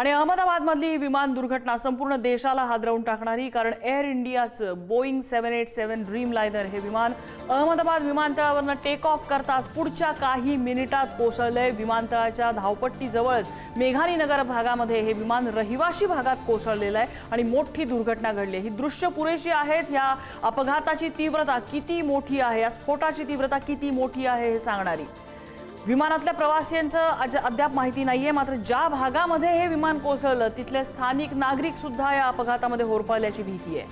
आणि अहमदाबादमधली विमान दुर्घटना संपूर्ण देशाला हादरवून टाकणारी कारण एअर इंडियाचं Boeing seven eight seven dream liner हे विमान अहमदाबाद विमानतळावरनं टेक ऑफ करताच पुढच्या काही मिनिटात कोसळलंय विमानतळाच्या धावपट्टीजवळच मेघानी नगर भागामध्ये हे विमान रहिवाशी भागात कोसळलेलं आहे आणि मोठी दुर्घटना घडली आहे. ही दृश्य पुरेशी आहेत ह्या अपघाताची तीव्रता किती मोठी आहे या स्फोटाची तीव्रता किती मोठी आहे हे सांगणारी विमानातल्या प्रवाशांचं अद्याप माहिती नाहीये मात्र ज्या भागामध्ये हे विमान कोसळलं तिथले स्थानिक नागरिक सुद्धा या अपघातामध्ये होरपळल्याची भीती आहे.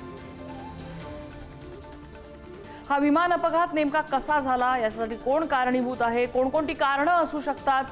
हा विमान अपघात नेमका कसा झाला? यासाठी कोण कारणीभूत आहे? कोणकोणती कारणं असू शकतात?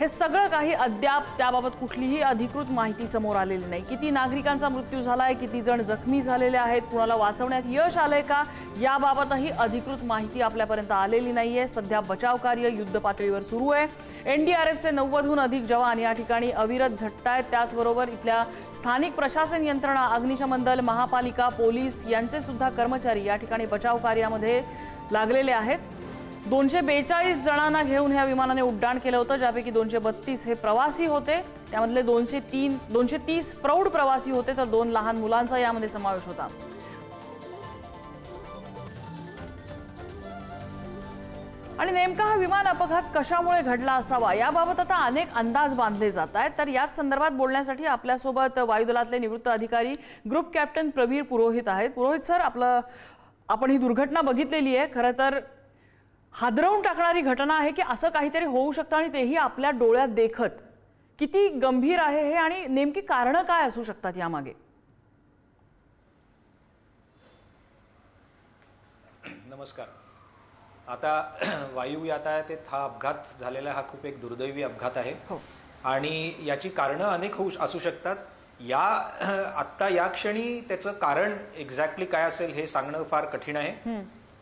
हे सगळं काही अद्याप त्याबाबत कुठलीही अधिकृत माहिती समोर आलेली नाही. किती नागरिकांचा मृत्यू झालाय किती जण जखमी झालेले आहेत कुणाला वाचवण्यात यश आलंय का याबाबतही अधिकृत माहिती आपल्यापर्यंत आलेली नाहीये. सध्या बचाव कार्य युद्ध पातळीवर सुरू आहे. एनडीआरएफचे नव्वदहून अधिक जवान या ठिकाणी अविरत झटतायत. त्याचबरोबर इथल्या स्थानिक प्रशासन यंत्रणा अग्निशमन दल महापालिका पोलीस यांचे सुद्धा कर्मचारी या ठिकाणी बचाव कार्यामध्ये लागलेले आहेत. दोनशे बेचाळीस जणांना घेऊन ह्या विमानाने उड्डाण केलं होतं ज्यापैकी दोनशे बत्तीस हे प्रवासी होते. त्यामधले दोनशे तीन दोनशे तीस प्रौढ प्रवासी होते तर दोन लहान मुलांचा यामध्ये समावेश होता. आणि नेमका हा विमान अपघात कशामुळे घडला असावा याबाबत आता अनेक अंदाज बांधले जात आहेत. तर याच संदर्भात बोलण्यासाठी आपल्यासोबत वायुदलातले निवृत्त अधिकारी ग्रुप कॅप्टन प्रवीर पुरोहित आहेत. पुरोहित सर आपलं आपण ही दुर्घटना बघितलेली आहे. खरं तर हादरवून टाकणारी घटना आहे की असं काहीतरी होऊ शकतं आणि तेही आपल्या डोळ्यात देखत. किती गंभीर आहे हे आणि नेमकी कारणं काय असू शकतात यामागे? नमस्कार. आता वायू यातायातीत हा अपघात झालेला हा खूप एक दुर्दैवी अपघात आहे. हो. आणि याची कारणं अनेक होऊ असू शकतात. या आत्ता या क्षणी त्याचं कारण एक्झॅक्टली काय असेल हे सांगणं फार कठीण आहे.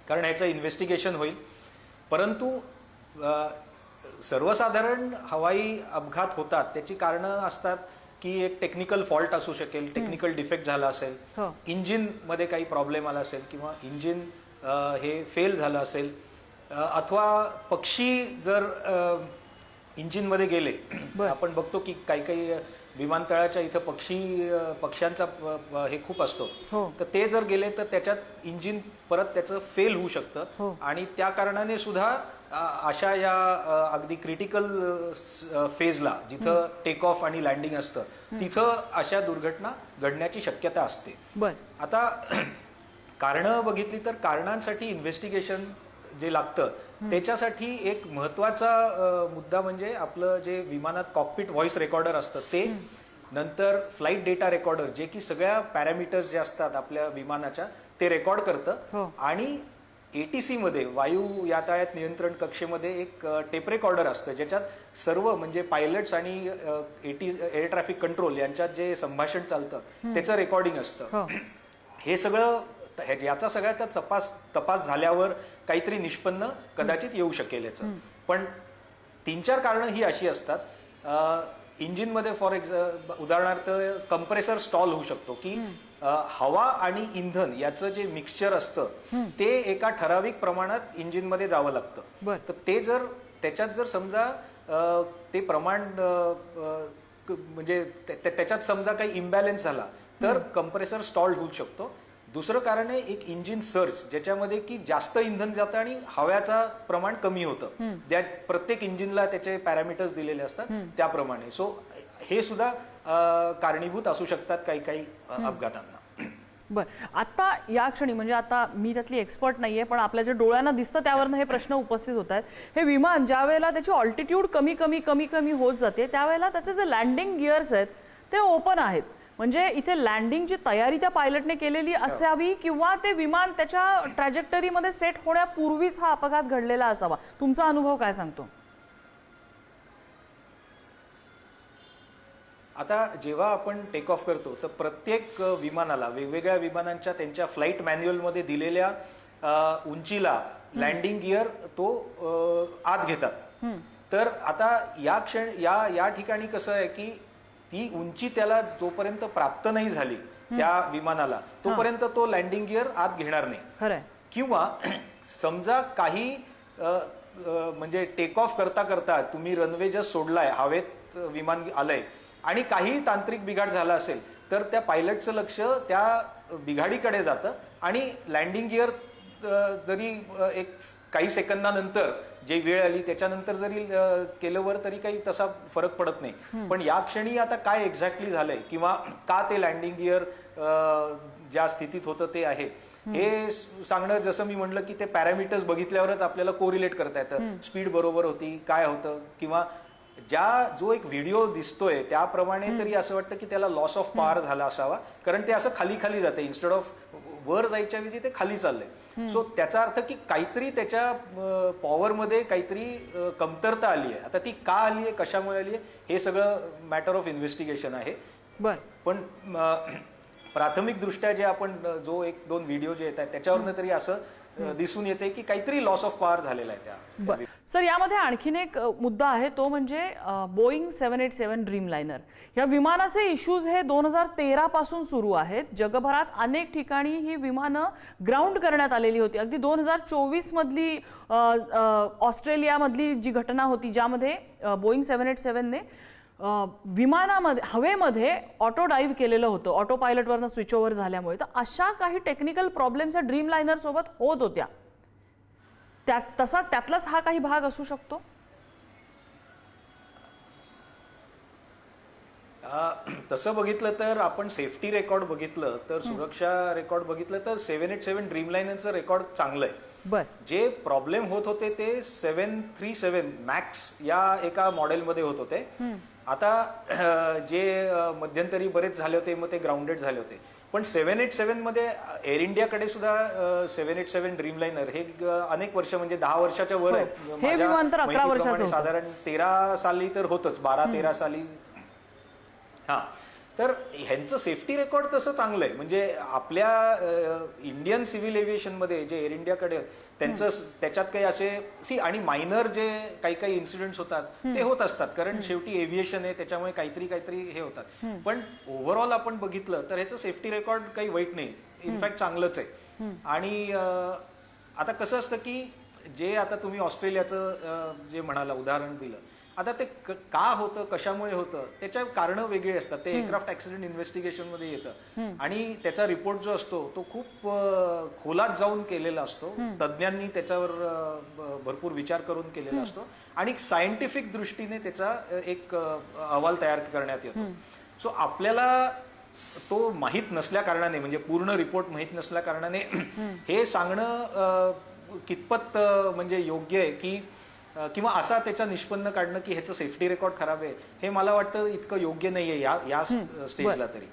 कारण ह्याचं इन्व्हेस्टिगेशन होईल. परंतु सर्वसाधारण हवाई अपघात होतात त्याची कारणं असतात की एक टेक्निकल फॉल्ट असू शकेल टेक्निकल डिफेक्ट झाला असेल हो. इंजिनमध्ये काही प्रॉब्लेम आला असेल किंवा इंजिन हे फेल झालं असेल अथवा पक्षी जर इंजिनमध्ये गेले. आपण बघतो की काही काही विमानतळाच्या इथं पक्षी पक्ष्यांचा हे खूप असतो. हो. तर ते जर गेले तर त्याच्यात इंजिन परत त्याचं फेल होऊ हो. शकतं आणि त्या कारणाने सुद्धा अशा या अगदी क्रिटिकल फेजला जिथं टेक ऑफ आणि लँडिंग असतं तिथं अशा दुर्घटना घडण्याची शक्यता असते. बर. आता कारणं बघितली तर कारणांसाठी इन्व्हेस्टिगेशन जे लागतं त्याच्यासाठी एक महत्त्वाचा मुद्दा म्हणजे आपलं जे विमानात कॉकपिट व्हॉइस रेकॉर्डर असतं ते नंतर फ्लाईट डेटा रेकॉर्डर जे की सगळ्या पॅरामीटर्स जे असतात आपल्या विमानाच्या ते रेकॉर्ड हो. करतं आणि एटीसी मध्ये वायू यातायात नियंत्रण कक्षेमध्ये एक टेप रेकॉर्डर असतं ज्याच्यात सर्व म्हणजे पायलट्स आणि एटी एअर ट्रॅफिक कंट्रोल यांच्यात जे संभाषण चालतं त्याचं रेकॉर्डिंग असतं. हो. हे सगळं हे- याचा सगळ्यात तपास तपास झाल्यावर काहीतरी निष्पन्न कदाचित येऊ शकेल याचं. पण तीन चार कारणं ही अशी असतात. इंजिनमध्ये फॉर एक्झा उदाहरणार्थ कंप्रेसर स्टॉल होऊ शकतो की हवा आणि इंधन याचं जे मिक्सचर असतं ते एका ठराविक प्रमाणात इंजिनमध्ये जावं लागतं. तर ते जर त्याच्यात जर समजा ते प्रमाण म्हणजे त्या- त्या- त्याच्यात समजा काही इम्बॅलन्स झाला तर कंप्रेसर स्टॉल होऊ शकतो. दुसरं कारण आहे एक इंजिन सर्च ज्याच्यामध्ये की जास्त इंधन जातं आणि हव्याचा प्रमाण कमी होतं. त्या प्रत्येक इंजिनला त्याचे पॅरामीटर्स दिलेले असतात त्याप्रमाणे. सो हे सुद्धा कारणीभूत असू शकतात काही काही अपघातांना. बर. आता या क्षणी म्हणजे आता मी त्यातली एक्सपर्ट नाहीये पण आपल्या जे डोळ्यांना दिसतं त्यावरनं हे प्रश्न उपस्थित होत आहेत. हे विमान ज्या वेळेला त्याची ऑल्टिट्यूड कमी कमी कमी कमी होत जाते त्यावेळेला त्याचे जे लँडिंग गिअर्स आहेत ते ओपन आहेत. म्हणजे इथे लँडिंगची तयारी त्या पायलटने केलेली असावी किंवा ते विमान त्याच्या ट्रॅजेक्टरीमध्ये सेट होण्यापूर्वीच हा अपघात घडलेला असावा. तुमचा अनुभव काय सांगतो? आता जेव्हा आपण टेक ऑफ करतो तर प्रत्येक विमानाला वेगवेगळ्या विमानांच्या त्यांच्या फ्लाईट मॅन्युअलमध्ये दिलेल्या उंचीला लँडिंग गिअर तो आत घेतात. तर आता या क्षण या या ठिकाणी कसं आहे की ती उंची त्याला जोपर्यंत प्राप्त नाही झाली त्या विमानाला तोपर्यंत तो लँडिंग गिअर आत घेणार नाही. किंवा समजा काही म्हणजे टेक ऑफ करता करता तुम्ही रनवे जस्ट सोडलाय हवेत विमान आलंय आणि काही तांत्रिक बिघाड झाला असेल तर त्या पायलटचं लक्ष त्या बिघाडीकडे जातं. आणि लँडिंग गिअर जरी एक काही सेकंदानंतर जे वेळ आली त्याच्यानंतर जरी अ, केलं वर तरी काही तसा फरक पडत नाही. पण या क्षणी आता काय एक्झॅक्टली झालंय किंवा का ते लँडिंग गिअर ज्या स्थितीत होतं ते आहे. हे सांगणं जसं मी म्हणलं की ते पॅरामीटर्स बघितल्यावरच आपल्याला कोरिलेट करता येतं. स्पीड बरोबर होती काय होतं? किंवा ज्या जो एक व्हिडिओ दिसतोय त्याप्रमाणे तरी असं वाटतं की त्याला लॉस ऑफ पॉवर झाला असावा. कारण ते असं खाली खाली जाते इन्स्टेड ऑफ वर जायच्या ऐवजी ते खाली चाललंय. सो त्याचा अर्थ की काहीतरी त्याच्या पॉवरमध्ये काहीतरी कमतरता आली आहे. आता ती का आली आहे कशामुळे आली आहे हे सगळं मॅटर ऑफ इन्व्हेस्टिगेशन आहे. बर. पण अ, प्राथमिक दृष्ट्या जे आपण जो एक दोन व्हिडिओ जे येत आहेत त्याच्यावरनं तरी असं दिसून येते की काहीतरी लॉस ऑफ पॉवर झालेला आहे त्या सर यामध्ये आणखीन एक मुद्दा आहे तो म्हणजे Boeing seven eight seven dream liner या विमानाचे इश्यूज हे दोन हजार तेरा पासून सुरू आहेत. जगभरात अनेक ठिकाणी ही विमानं ग्राउंड करण्यात आलेली होती. अगदी दोन हजार चोवीस मधली ऑस्ट्रेलियामधली जी घटना होती ज्यामध्ये बोईंग सेवन एट सेवनने विमानामध्ये हवेमध्ये ऑटो डाईव्ह केलेलं होतं. ऑटो पायलटवरनं स्विच ओव्हर झाल्यामुळे. तर अशा काही टेक्निकल प्रॉब्लेम्स या ड्रीम लायनर सोबत होत होत्या. त्या तसा त्यातलाच हा काही भाग असू शकतो? तसं बघितलं तर आपण सेफ्टी रेकॉर्ड बघितलं तर सुरक्षा रेकॉर्ड बघितलं तर सेव्हन एट सेव्हन ड्रीमलाइनरचं रेकॉर्ड चांगलं आहे बर. जे प्रॉब्लेम होत होते ते सेव्हन थ्री सेव्हन मॅक्स या एका मॉडेलमध्ये होत होते. आता जे मध्यंतरी बरेच झाले होते मग ते ग्राउंडेड झाले होते. पण सेव्हन एट सेव्हनमध्ये एअर इंडियाकडे सुद्धा सेव्हन एट सेव्हन ड्रीमलाइनर हे अ, अनेक वर्ष म्हणजे दहा वर्षाच्या वर हो. आहेत. हे माझ्या विमान तर 11 माहितीप्रमाणे वर्षाचं होतं. साधारण तेरा साली तर होतच बारा तेरा साली. हा. तर ह्यांचं सेफ्टी रेकॉर्ड तसं चांगलं आहे म्हणजे आपल्या इंडियन सिव्हिल एव्हिएशनमध्ये जे एअर इंडियाकडे त्यांचं त्याच्यात काही असे सी आणि मायनर जे काही काही इन्सिडेंट्स होतात ते होत असतात. कारण शेवटी एव्हिएशन आहे त्याच्यामुळे काहीतरी काहीतरी हे होतात. पण ओव्हरऑल आपण बघितलं तर ह्याचं सेफ्टी रेकॉर्ड काही वाईट नाही. इनफॅक्ट चांगलंच आहे. आणि आता कसं असतं की जे आता तुम्ही ऑस्ट्रेलियाचं जे म्हणाला उदाहरण दिलं आता ते क- होतं कशामुळे होतं त्याच्या कारण वेगळी असतात. ते एअरक्राफ्ट ऍक्सिडेंट इन्व्हेस्टिगेशनमध्ये येतं आणि त्याचा रिपोर्ट जो असतो तो खूप खोलात जाऊन केलेला असतो. तज्ज्ञांनी त्याच्यावर भरपूर विचार करून केलेला असतो. आणि सायंटिफिक दृष्टीने त्याचा एक अहवाल तयार करण्यात येतो. सो आपल्याला तो माहीत नसल्या कारणाने म्हणजे पूर्ण रिपोर्ट माहीत नसल्या कारणाने हे सांगणं कितपत म्हणजे योग्य आहे की किंवा असा त्याचा निष्पन्न काढणं की ह्याचं सेफ्टी रेकॉर्ड खराब आहे हे मला वाटतं इतकं योग्य नाहीये या या स्टेजला तरी.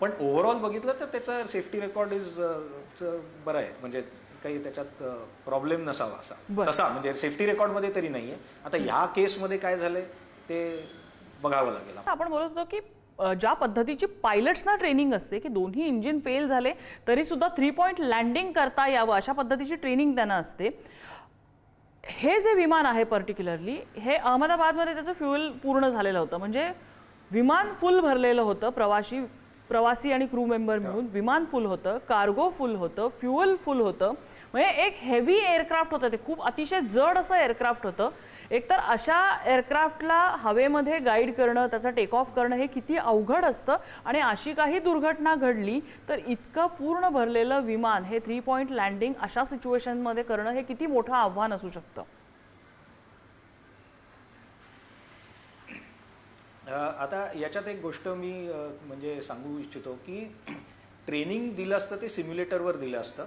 पण ओव्हरऑल बघितलं तर त्याचा सेफ्टी रेकॉर्ड इज बरं आहे. म्हणजे काही त्याच्यात प्रॉब्लेम नसावा असा. तसा म्हणजे सेफ्टी रेकॉर्डमध्ये तरी नाहीये. आता ह्या केसमध्ये काय झालंय ते बघावं लागेल आपण बोलत होतो की ज्या पद्धतीची पायलट्सना ट्रेनिंग असते की दोन्ही इंजिन फेल झाले तरी सुद्धा थ्री पॉईंट लँडिंग करता यावं अशा पद्धतीची ट्रेनिंग त्यांना असते. हे जे विमान आहे पर्टिक्युलरली हे अहमदाबादमध्ये त्याचं फ्युएल पूर्ण झालेलं होतं. म्हणजे विमान फुल भरलेलं होतं प्रवाशी प्रवासी आणि क्रू मेंबर मिळून विमान फुल होतं कार्गो फुल होतं फ्युएल फुल होतं. म्हणजे एक हेवी एअरक्राफ्ट होतं ते. खूप अतिशय जड असं एअरक्राफ्ट होतं. एकतर अशा एअरक्राफ्टला हवेमध्ये गाईड करणं त्याचा टेक ऑफ करणं हे किती अवघड असतं आणि अशी काही दुर्घटना घडली तर इतकं पूर्ण भरलेलं विमान हे थ्री पॉईंट लँडिंग अशा सिच्युएशनमध्ये करणं हे किती मोठं आव्हान असू शकतं. आता याच्यात एक गोष्ट मी म्हणजे सांगू इच्छितो की ट्रेनिंग दिलं असतं ते सिम्युलेटरवर दिलं असतं.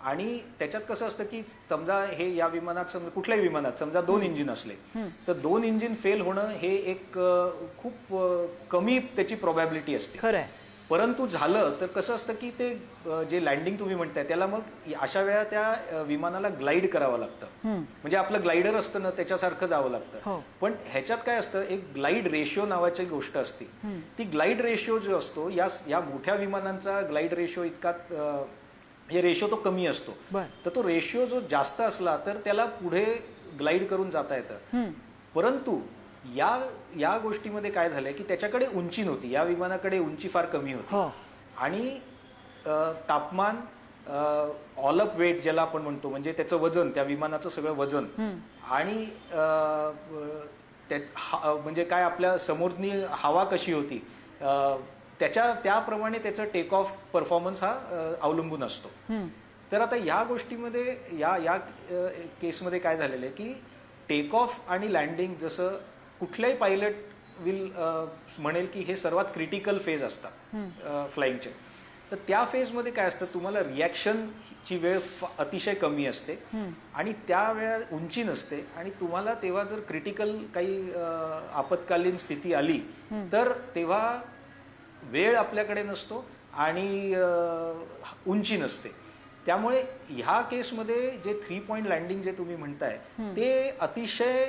आणि त्याच्यात कसं असतं की समजा हे या विमानात समजा कुठल्याही विमानात समजा दोन इंजिन असले तर दोन इंजिन फेल होणं हे एक खूप कमी त्याची प्रोबॅबिलिटी असते. खरं परंतु झालं तर कसं असतं की ते जे लँडिंग तुम्ही म्हणताय त्याला मग अशा वेळा त्या विमानाला ग्लाईड करावं लागतं. म्हणजे आपलं ग्लायडर असतं ना त्याच्यासारखं जावं लागतं. हो. पण ह्याच्यात काय असतं एक ग्लाईड रेशिओ नावाची गोष्ट असते. ती ग्लाईड रेशिओ जो असतो या या मोठ्या विमानांचा ग्लाईड रेशिओ इतका हे रेशो तो कमी असतो. तर तो रेशिओ जो जास्त असला तर त्याला पुढे ग्लाईड करून जाता येतं. परंतु या या गोष्टीमध्ये काय झालंय की त्याच्याकडे उंची नव्हती. या विमानाकडे उंची फार कमी होती. हो. आणि तापमान ऑल अप वेट ज्याला आपण म्हणतो म्हणजे त्याचं वजन त्या विमानाचं सगळं वजन. आणि म्हणजे काय आपल्या समोरनी हवा कशी होती त्याच्या त्याप्रमाणे त्याचं टेक ऑफ परफॉर्मन्स हा अवलंबून असतो. तर आता या गोष्टीमध्ये या या केसमध्ये काय झालेलं आहे की टेक ऑफ आणि लँडिंग जसं कुठल्याही पायलट विल म्हणेल की हे सर्वात क्रिटिकल फेज असतात फ्लाईंगचे तर त्या फेजमध्ये काय असतं तुम्हाला रिॲक्शनची वेळ अतिशय कमी असते आणि त्या वेळा उंची नसते आणि तुम्हाला तेव्हा जर क्रिटिकल काही आपत्कालीन स्थिती आली तर तेव्हा वेळ आपल्याकडे नसतो आणि उंची नसते. त्यामुळे ह्या केसमध्ये जे थ्री पॉइंट लँडिंग जे तुम्ही म्हणताय ते अतिशय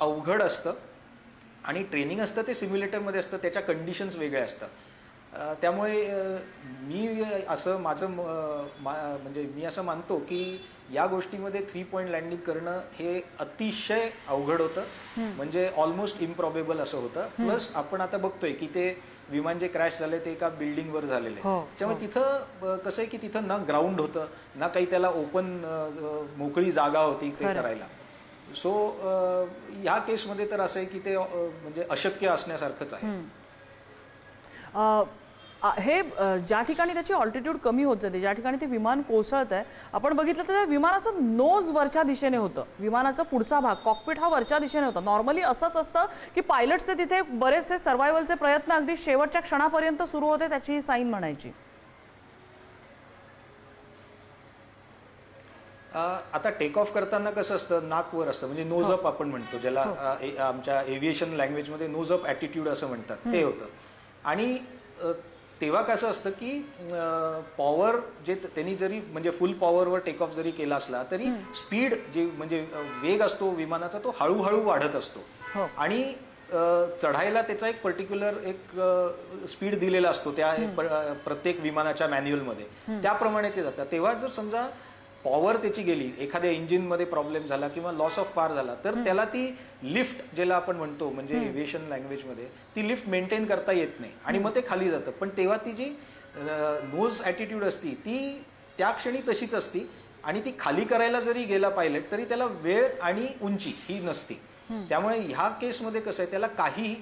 अवघड असतं आणि ट्रेनिंग असतं ते सिम्युलेटरमध्ये असतं त्याच्या कंडिशन्स वेगळ्या असतात. त्यामुळे मी असं माझं म- म्हणजे मी असं मानतो की या गोष्टीमध्ये थ्री पॉइंट लँडिंग करणं हे अतिशय अवघड होतं. म्हणजे ऑलमोस्ट इम्प्रॉबेबल असं होतं. प्लस आपण आता बघतोय की ते विमान जे क्रॅश झाले ते एका बिल्डिंगवर झालेले. हो, त्यामुळे तिथं अ, कसं आहे की तिथं ना ग्राउंड होतं ना काही त्याला ओपन मोकळी जागा होती ते. करायला. सो ह्या केसमध्ये तर असं आहे की ते म्हणजे अशक्य असण्यासारखंच आहे. हे ज्या ठिकाणी त्याची ऑल्टिट्यूड कमी होत जाते ज्या ठिकाणी ते विमान कोसळत आहे आपण बघितलं तर त्या विमानाचं नोज वरच्या दिशेने होतं. विमानाचा पुढचा भाग कॉकपिट हा वरच्या दिशेने होता. नॉर्मली असंच असतं की पायलटचे तिथे बरेचसे सर्वायवलचे प्रयत्न अगदी शेवटच्या क्षणापर्यंत सुरू होते त्याची ही साईन म्हणायची. आता टेक ऑफ करताना कसं असतं? नाक वर असतं. म्हणजे नोज अप आपण म्हणतो ज्याला ए- आमच्या एव्हिएशन लँग्वेजमध्ये नोज अप ॲटिट्यूड असं म्हणतात. ते होतं. आणि अ, तेव्हा कसं असतं की पॉवर जे त- त्यांनी जरी म्हणजे फुल पॉवरवर टेक ऑफ जरी केला असला तरी स्पीड जे म्हणजे अ, वेग असतो विमानाचा तो हळूहळू वाढत असतो. हो. आणि अ, चढायला त्याचा एक पर्टिक्युलर एक स्पीड दिलेला असतो त्या प- अ, प्रत्येक विमानाच्या मॅन्युअलमध्ये त्याप्रमाणे ते जातात तेव्हा जर समजा पॉवर त्याची गेली एखाद्या इंजिनमध्ये प्रॉब्लेम झाला किंवा लॉस ऑफ पार झाला तर त्याला ती लिफ्ट ज्याला आपण म्हणतो म्हणजे एव्हिएशन लँग्वेजमध्ये ती लिफ्ट मेंटेन करता येत नाही. आणि मग ते खाली जातं. पण तेव्हा ती जी नोज ॲटिट्यूड असती ती त्या क्षणी तशीच असती आणि ती खाली करायला जरी गेला पायलट तरी त्याला वेळ आणि उंची ही नसती. त्यामुळे ह्या केसमध्ये कसं आहे त्याला काही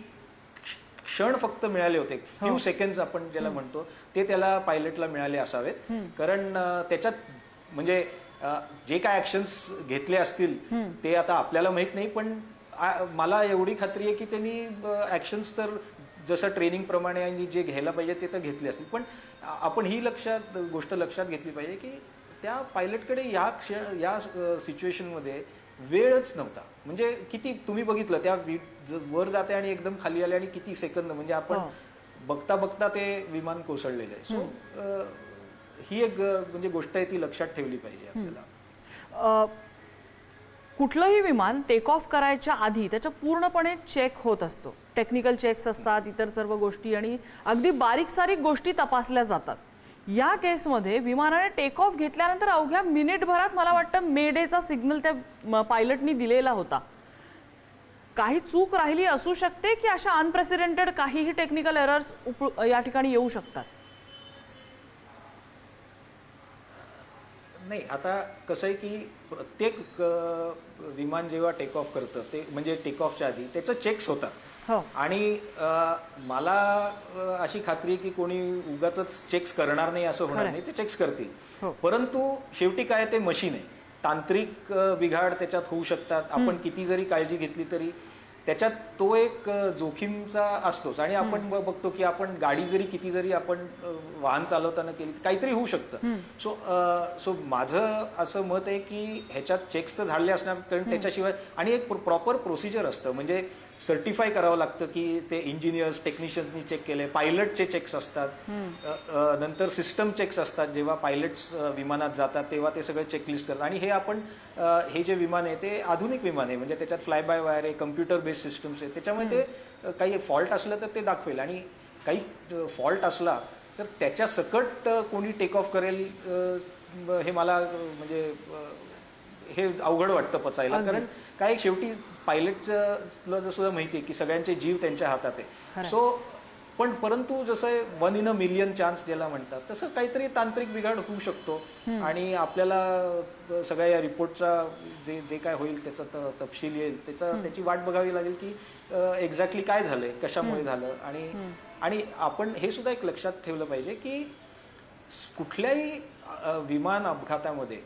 क्षण फक्त मिळाले होते. फ्यू सेकंड आपण ज्याला म्हणतो ते त्याला पायलटला मिळाले असावेत. कारण त्याच्यात म्हणजे जे काय ऍक्शन्स घेतले असतील ते आता आपल्याला माहीत नाही पण मला एवढी खात्री आहे की त्यांनी ऍक्शन्स तर जसं ट्रेनिंग प्रमाणे आणि जे घ्यायला पाहिजे ते तर घेतले असतील. पण आपण ही लक्षात गोष्ट लक्षात घेतली पाहिजे की त्या पायलटकडे या क्ष या सिच्युएशनमध्ये वेळच नव्हता. म्हणजे किती तुम्ही बघितलं त्या वर जाते आणि एकदम खाली आले आणि किती सेकंद म्हणजे आपण हो. बघता बघता ते विमान कोसळलेलं आहे. सो ही एक म्हणजे गोष्ट आहे ती लक्षात ठेवली पाहिजे आपल्याला. कुठलंही विमान टेक ऑफ करायच्या आधी त्याचं पूर्णपणे चेक होत असतो. टेक्निकल चेक्स असतात इतर सर्व गोष्टी आणि अगदी बारीक सारीक गोष्टी तपासल्या जातात. या केसमध्ये विमानाने टेक ऑफ घेतल्यानंतर अवघ्या मिनिटभरात मला वाटतं मेडेचा सिग्नल त्या पायलटनी दिलेला होता. काही चूक राहिली असू शकते की अशा अनप्रेसिडेंटेड काहीही टेक्निकल एरर्स या ठिकाणी येऊ शकतात. नाही आता कसं आहे की प्रत्येक अ, विमान जेव्हा टेक ऑफ करतं ते म्हणजे टेक ऑफच्या आधी त्याचं चेक्स होतात. हो. आणि अ, मला अ, अशी खात्री आहे की कोणी उगाच चेक्स करणार नाही असं होणार खरंय. नाही ते चेक्स करतील. हो. परंतु शेवटी काय ते मशीन आहे. तांत्रिक अ, बिघाड त्याच्यात होऊ शकतात. आपण किती जरी काळजी घेतली तरी त्याच्यात तो एक जोखीमचा असतोच. आणि आपण बघतो की आपण गाडी जरी किती जरी आपण वाहन चालवताना केली काहीतरी होऊ शकतं. सो सो माझं असं मत आहे की ह्याच्यात चेक्स तर झाले असणार कारण त्याच्याशिवाय आणि एक प्रॉपर प्रोसिजर असतं. म्हणजे सर्टिफाय करावं लागतं की ते इंजिनियर्स टेक्निशियन्सनी चेक केले. पायलटचे चेक्स असतात. नंतर सिस्टम चेक्स असतात. जेव्हा पायलट्स विमानात जातात तेव्हा ते सगळे चेकलिस्ट करतात. आणि हे आपण हे जे विमान आहे ते आधुनिक विमान आहे. म्हणजे त्याच्यात फ्लाय बाय वायर आहे कम्प्युटर बेस्ड सिस्टम्स आहे. त्याच्यामुळे ते काही फॉल्ट असलं तर ते दाखवेल. आणि काही फॉल्ट असला तर त्याच्या सकट कोणी टेक ऑफ करेल हे मला म्हणजे हे अवघड वाटतं पचायला. कारण काय शेवटी पायलटचं सुद्धा माहिती आहे की सगळ्यांचे जीव त्यांच्या हातात आहे. सो पण परंतु जसं one in a million chance ज्याला म्हणतात तसं काहीतरी तांत्रिक बिघाड होऊ शकतो. आणि आपल्याला सगळ्या या रिपोर्टचा जे जे काय होईल त्याचा तपशील येईल त्याचा त्याची वाट बघावी लागेल की एक्झॅक्टली काय झालंय कशामुळे झालं आणि आणि आपण हे सुद्धा एक लक्षात ठेवलं पाहिजे की कुठल्याही विमान अपघातामध्ये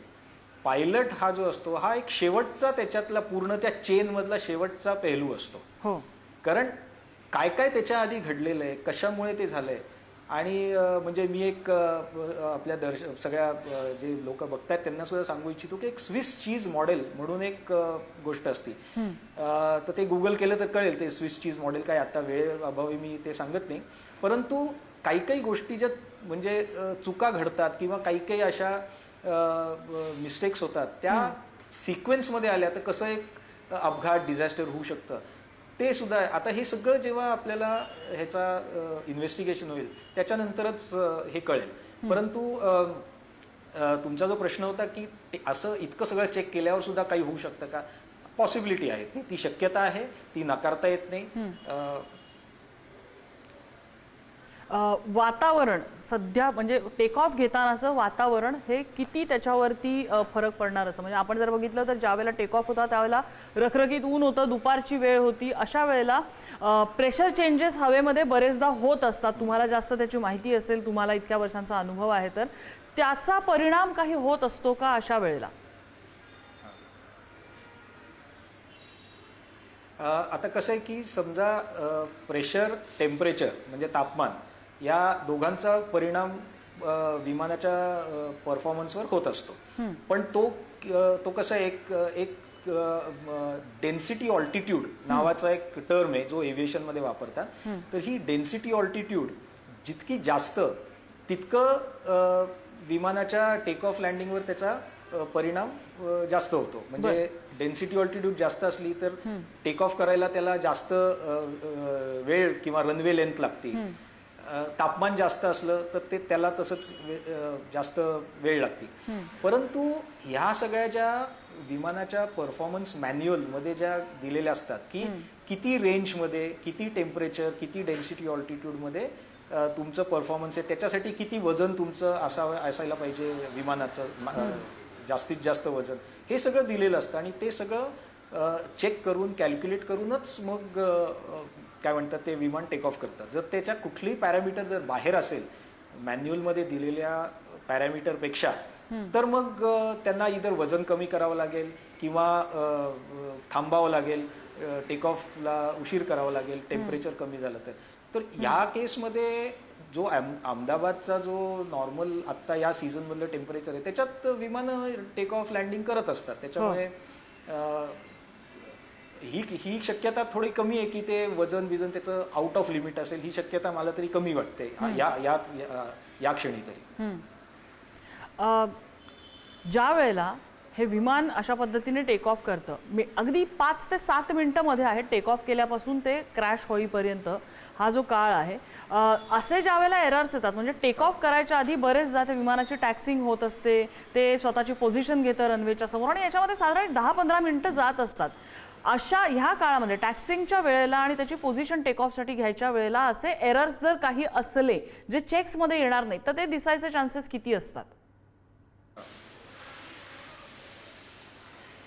पायलट हा जो असतो हा एक शेवटचा त्याच्यातला पूर्ण त्या चेन मधला शेवटचा पेहलू असतो. हो. कारण काय काय त्याच्या आधी घडलेलं आहे कशामुळे ते झालंय आणि म्हणजे मी एक आपल्या दर्श सगळ्या जे लोक बघतायत त्यांना सुद्धा सांगू इच्छितो की एक स्विस चीज मॉडेल म्हणून एक गोष्ट असते. तर ते गुगल केलं तर कळेल ते स्विस चीज मॉडेल काय आता वेळ अभावी मी ते सांगत नाही. परंतु काही काही गोष्टी ज्या म्हणजे चुका घडतात किंवा काही काही अशा मिस्टेक्स होतात. त्या सिक्वेन्समध्ये आल्या तर कसं एक अपघात डिझास्टर होऊ शकतं? ते सुद्धा. आता हे सगळं जेव्हा आपल्याला ह्याचा इन्व्हेस्टिगेशन होईल त्याच्यानंतरच हे कळेल. परंतु तुमचा जो प्रश्न होता की असं इतकं सगळं चेक केल्यावर सुद्धा काही होऊ शकतं का? पॉसिबिलिटी आहे. ती शक्यता आहे. ती नाकारता येत नाही. वातावरण सध्या म्हणजे टेक ऑफ घेतानाचं वातावरण हे किती त्याच्यावरती फरक पडणार असं? म्हणजे आपण जर बघितलं तर ज्यावेळेला टेक ऑफ होता त्यावेळेला रखरखीत ऊन होतं दुपारची वेळ होती. अशा वेळेला प्रेशर चेंजेस हवेमध्ये बरेचदा होत असतात. तुम्हाला जास्त त्याची माहिती असेल तुम्हाला इतक्या वर्षांचा अनुभव आहे तर. त्याचा परिणाम काही होत असतो का अशा वेळेला? आता कसं आहे की समजा प्रेशर टेम्परेचर म्हणजे तापमान या दोघांचा परिणाम विमानाच्या परफॉर्मन्सवर होत असतो. पण तो तो कसं आहे, एक एक डेन्सिटी ऑल्टिट्यूड नावाचा एक टर्म आहे जो एव्हिएशनमध्ये वापरतात. तर ही डेन्सिटी ऑल्टिट्यूड जितकी जास्त तितकं विमानाच्या टेक ऑफ लँडिंगवर त्याचा परिणाम जास्त होतो. म्हणजे डेन्सिटी ऑल्टिट्यूड जास्त असली तर टेक ऑफ करायला त्याला जास्त वेळ किंवा रनवे लेंथ लागते. तापमान जास्त असलं तर ते त्याला तसंच जास्त वेळ लागते. परंतु ह्या सगळ्या ज्या विमानाच्या परफॉर्मन्स मॅन्युअलमध्ये ज्या दिलेल्या असतात की किती रेंजमध्ये किती टेम्परेचर किती डेन्सिटी ऑल्टिट्यूडमध्ये अ, तुमचं परफॉर्मन्स आहे त्याच्यासाठी किती वजन तुमचं असावं असायला पाहिजे विमानाचं जास्तीत जास्त वजन. हे सगळं दिलेलं असतं आणि ते सगळं चेक करून कॅल्क्युलेट करूनच मग काय म्हणतात ते विमान टेक ऑफ करतात. जर त्याच्या कुठलीही पॅरामीटर जर बाहेर असेल मॅन्युअलमध्ये दिलेल्या पॅरामीटरपेक्षा तर मग त्यांना इतर वजन कमी करावं लागेल किंवा थांबावं लागेल टेक ऑफला उशीर करावा लागेल टेम्परेचर कमी झालं तर. तर या केसमध्ये जो अहम- अहमदाबादचा जो नॉर्मल आत्ता या सीझन मधलं टेम्परेचर आहे त्याच्यात विमानं टेक ऑफ लँडिंग करत असतात. त्याच्यामुळे अ, ही ही शक्यता थोडी कमी आहे की ते वजन बिजन त्याचं आउट ऑफ लिमिट असेल ही शक्यता मला तरी कमी वाटते. या या या- क्षणी तरी. ज्या वेळेला हे विमान अशा पद्धतीने टेक ऑफ करतं मी अगदी पाच ते सात मिनिटांमध्ये आहे टेक ऑफ केल्यापासून ते क्रॅश होईपर्यंत हा जो काळ आहे असे ज्या वेळेला एरर्स येतात म्हणजे टेक ऑफ करायच्या आधी बरेचदा ते विमानाची टॅक्सिंग होत असते ते स्वतःची पोझिशन घेतं रनवेच्या समोर आणि याच्यामध्ये साधारण दहा पंधरा मिनिटं जात असतात. अशा ह्या काळामध्ये टॅक्सिंगच्या वेळेला आणि त्याची पोझिशन टेक ऑफसाठी घ्यायच्या वेळेला असे एरर्स जर काही असले जे चेक्समध्ये येणार नाही तर ते दिसायचे चान्सेस किती असतात?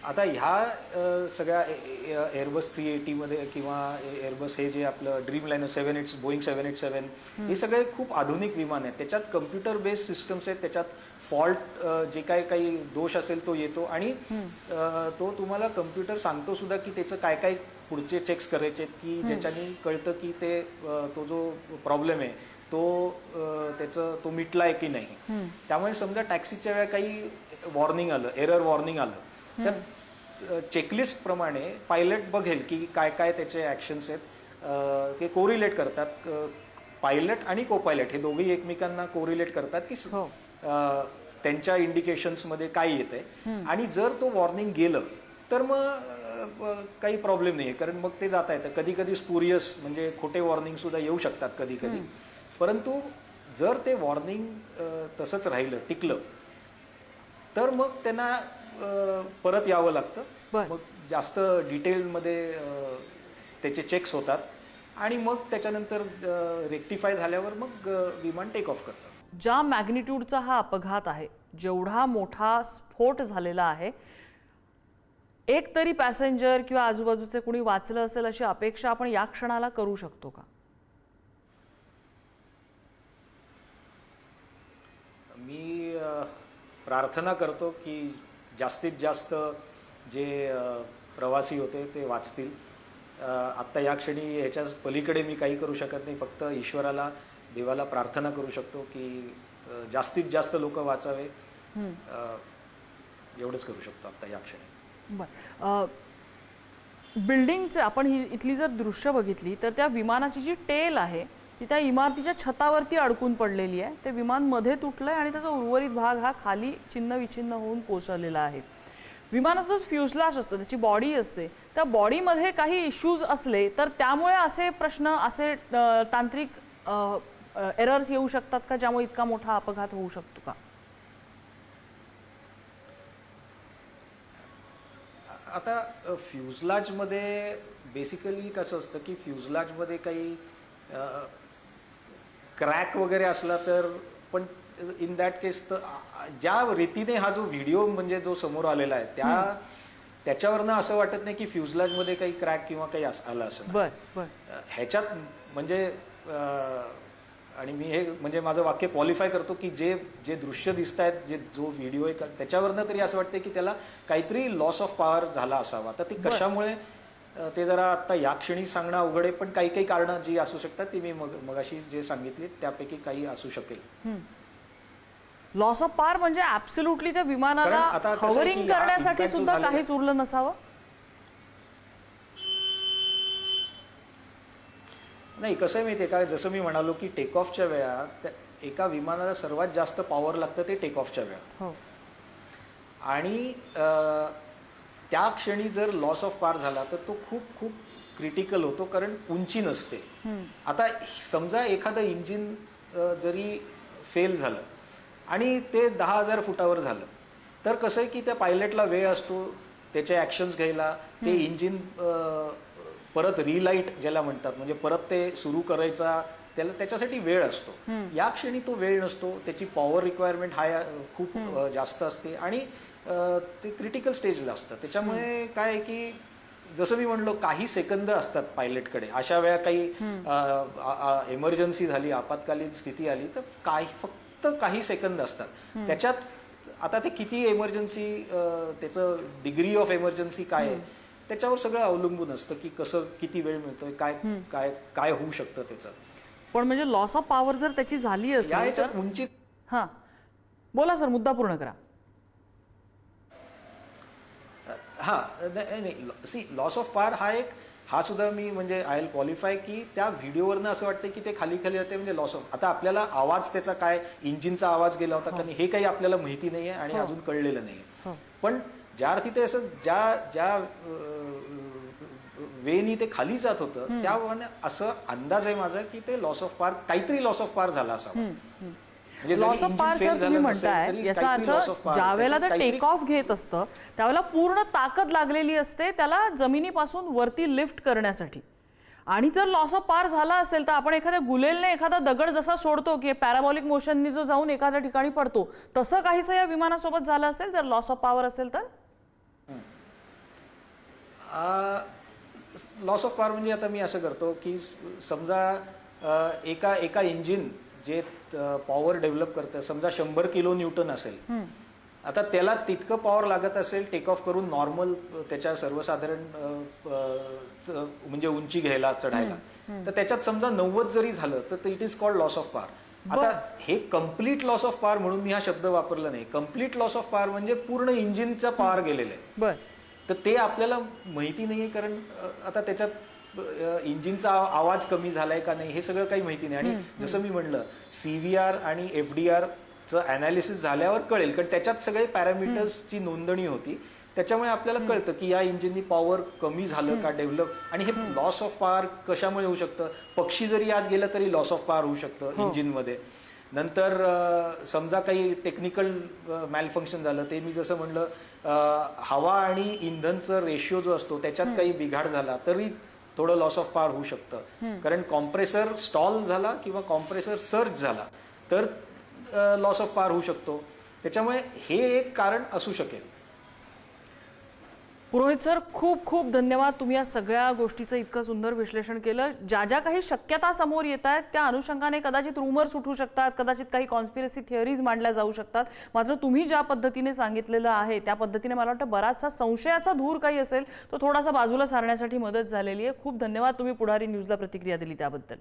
आता ह्या सगळ्या एअरबस थ्री एटीमध्ये किंवा एअरबस हे जे आपलं dream liner seven eight Boeing seven eight seven हे सगळे खूप आधुनिक विमान आहेत. त्याच्यात कम्प्युटर बेस्ड सिस्टम्स आहेत त्याच्यात फॉल्ट जे काही काही दोष असेल तो येतो. आणि तो तुम्हाला कम्प्युटर सांगतो सुद्धा की त्याचं काय काय पुढचे चेक्स करायचे आहेत की ज्याच्याने कळतं की ते तो जो प्रॉब्लेम आहे तो त्याचं तो मिटला आहे की नाही. त्यामुळे समजा टॅक्सीच्या वेळेला काही वॉर्निंग आलं एरर वॉर्निंग आलं तर चेकलिस्ट प्रमाणे पायलट बघेल की काय काय त्याचे ऍक्शन्स आहेत. ते कोरिलेट करतात. पायलट आणि को पायलट हे दोघेही एकमेकांना कोरिलेट करतात की हो. त्यांच्या इंडिकेशन्समध्ये काय येत आहे आणि जर तो वॉर्निंग गेलं तर मग काही प्रॉब्लेम नाही कारण मग ते जाता येतं. कधी कधी स्पुरियस म्हणजे खोटे वॉर्निंग सुद्धा येऊ शकतात कधी कधी परंतु जर ते वॉर्निंग तसंच राहिलं टिकलं तर मग त्यांना परत यावं लागतं. मग जास्त डिटेलमध्ये त्याचे चेक्स होतात. आणि मग त्याच्यानंतर रेक्टिफाय झाल्यावर मग विमान टेक ऑफ करतं. ज्या मॅग्निट्यूडचा हा अपघात आहे जेवढा मोठा स्फोट झालेला आहे एक तरी पॅसेंजर किंवा आजूबाजूचे कुणी वाचलं असेल अशी अपेक्षा आपण या क्षणाला करू शकतो का? मी प्रार्थना करतो की जास्तीत जास्त जे प्रवासी होते ते वाचतील. आत्ता या क्षणी ह्याच्याच पलीकडे मी काही करू शकत नाही फक्त ईश्वराला देवाला प्रार्थना करू शकतो की जास्तीत जास्त लोक वाचावे. एवढंच करू शकतो आत्ता या क्षणी. बर. बिल्डिंगचे आपण ही इथली जर दृश्य बघितली तर त्या विमानाची जी टेल आहे ती त्या इमारतीच्या छतावरती अडकून पडलेली आहे. ते विमानमध्ये तुटलंय आणि त्याचा उर्वरित भाग हा खाली चिन्ह विचिन्न होऊन कोसळलेला आहे. विमानाचा जो फ्युजलाज असतो त्याची बॉडी असते त्या बॉडीमध्ये काही इश्यूज असले तर त्यामुळे असे प्रश्न असे तांत्रिक एरर्स येऊ शकतात का? ज्यामुळे इतका मोठा अपघात होऊ शकतो का? आता फ्युजलाजमध्ये बेसिकली कसं असतं की फ्युजलाजमध्ये काही क्रॅक वगैरे असला तर पण इन दॅट केस तर ज्या रीतीने हा जो व्हिडिओ म्हणजे जो समोर आलेला आहे त्या त्याच्यावरनं असं वाटत नाही की फ्युजलाजमध्ये काही क्रॅक किंवा काही आलं असं ह्याच्यात म्हणजे आणि मी हे म्हणजे माझं वाक्य क्वालिफाय करतो की जे जे दृश्य दिसत आहेत जे जो व्हिडिओ आहे त्याच्यावरनं तरी असं वाटतं की त्याला काहीतरी लॉस ऑफ पॉवर झाला असावा. तर ते. कशामुळे ते जरा आता या क्षणी सांगणं अवघड आहे पण काही काही कारणं जी असू शकतात ती मी मग मगाशी जे सांगितली त्यापैकी काही असू शकेल. लॉस ऑफ पार म्हणजे ऍब्सोल्युटली त्या विमानाला हवरिंग करण्यासाठी सुद्धा काहीच उरलं नसावं? नाही कसं आहे माहिती आहे का? जसं मी म्हणालो की टेक ऑफच्या वेळा त्या- एका विमानाला सर्वात जास्त पॉवर लागतं ते टेक ऑफच्या वेळा. हो. आणि अ, त्या क्षणी जर लॉस ऑफ पार झाला तर तो खूप खूप क्रिटिकल होतो कारण उंची नसते. आता समजा एखादं इंजिन जरी फेल झालं आणि ते दहा हजार फुटावर झालं तर कसं आहे की त्या पायलटला वेळ असतो त्याचे ॲक्शन्स घ्यायला ते इंजिन परत रिलाईट ज्याला म्हणतात म्हणजे परत ते सुरू करायचा त्याला त्याच्यासाठी वेळ असतो. या क्षणी तो वेळ नसतो त्याची पॉवर रिक्वायरमेंट हाय खूप जास्त असते. आणि ते क्रिटिकल स्टेजला असतं त्याच्यामुळे काय आहे की जसं मी म्हणलो काही सेकंद असतात पायलटकडे अशा वेळा काही इमर्जन्सी झाली आपत्कालीन स्थिती आली तर काही फक्त काही सेकंद असतात. त्याच्यात आता ते किती इमर्जन्सी त्याचं डिग्री ऑफ इमर्जन्सी काय आहे? त्याच्यावर सगळं अवलंबून असतं की कसं किती वेळ मिळतोय काय काय काय होऊ शकतं त्याचं. पण म्हणजे लॉस ऑफ पॉवर जर त्याची झाली असेल तर उंची हां. बोला सर मुद्दा पूर्ण करा. हा नाही सी लॉस ऑफ पार हा एक हा सुद्धा मी म्हणजे आय एल क्वालिफाय की त्या व्हिडिओवरनं असं वाटतं की ते खाली खाली जाते म्हणजे लॉस ऑफ आता आपल्याला आवाज त्याचा काय इंजिनचा आवाज गेला होता का नाही हे काही आपल्याला माहिती नाही आहे आणि हो. अजून कळलेलं हो. नाही पण ज्या अर्थी ते असं ज्या ज्या वेनी ते खाली जात होतं त्या असं अंदाज आहे माझा की ते लॉस ऑफ पार काहीतरी लॉस ऑफ पार झाला असावा. जरी लॉस ऑफ पार सर तुम्ही म्हणताय याचा अर्थ power. ज्या वेळेला ते टेक ऑफ घेत असतं त्यावेळेला पूर्ण ताकद लागलेली असते त्याला जमिनीपासून वरती लिफ्ट करण्यासाठी. आणि जर लॉस ऑफ पार झाला असेल तर आपण एखाद्या गुलेलने एखादा दगड जसा सोडतो की पॅराबॉलिक मोशननी जो जाऊन एखाद्या ठिकाणी पडतो तसं काहीसं या विमानासोबत झालं असेल जर लॉस ऑफ पॉवर असेल तर? लॉस ऑफ पॉवर म्हणजे आता मी असं करतो की समजा एका एका इंजिन जे पॉवर डेव्हलप करतं समजा शंभर किलो न्यूटन असेल आता त्याला तितकं पॉवर लागत असेल टेक ऑफ करून नॉर्मल त्याच्या सर्वसाधारण म्हणजे उंची घ्यायला चढायला. तर त्याच्यात समजा नव्वद जरी झालं तर it is called loss of power आता हे कंप्लीट लॉस ऑफ पॉवर म्हणून मी हा शब्द वापरला नाही. कंप्लीट लॉस ऑफ पॉवर म्हणजे पूर्ण इंजिनचा पॉवर गेलेलं आहे. तर ते आपल्याला माहिती नाहीये कारण अ, आता त्याच्यात इंजिनचा आवाज कमी झालाय का नाही हे सगळं काही माहिती नाही. आणि जसं मी म्हणलं सीव्हीआर आणि एफ डी च अनालिसिस झाल्यावर कळेल. कारण त्याच्यात सगळे पॅरामीटर्सची नोंदणी होती. त्याच्यामुळे आपल्याला कळतं की या इंजिननी पॉवर कमी झालं का डेव्हलप आणि हे लॉस ऑफ पॉवर कशामुळे होऊ शकतं? पक्षी जरी आत गेलं तरी लॉस ऑफ पॉवर होऊ शकतं इंजिनमध्ये नंतर समजा काही टेक्निकल मॅलफंक्शन झालं ते मी जसं म्हणलं हवा आणि इंधनचं रेशिओ जो असतो त्याच्यात काही बिघाड झाला तरी थोडं लॉस ऑफ पॉवर होऊ शकतं. कारण कॉम्प्रेसर स्टॉल झाला किंवा कॉम्प्रेसर सर्ज झाला तर लॉस ऑफ पॉवर होऊ शकतो. त्याच्यामुळे हे एक कारण असू शकेल. पुरोहित सर खूप खूप धन्यवाद तुम्ही या सगळ्या गोष्टीचं इतकं सुंदर विश्लेषण केलं. ज्या ज्या काही शक्यता समोर येत आहेत त्या अनुषंगाने कदाचित रुमर्स उठू शकतात कदाचित काही कॉन्स्पिरसी थिअरीज मांडल्या जाऊ शकतात. मात्र तुम्ही ज्या पद्धतीने सांगितलेलं आहे त्या पद्धतीने मला वाटतं बराचसा संशयाचा धूर काही असेल तो थोडासा बाजूला सारण्यासाठी मदत झालेली आहे. खूप धन्यवाद तुम्ही पुढारी न्यूजला प्रतिक्रिया दिली त्याबद्दल.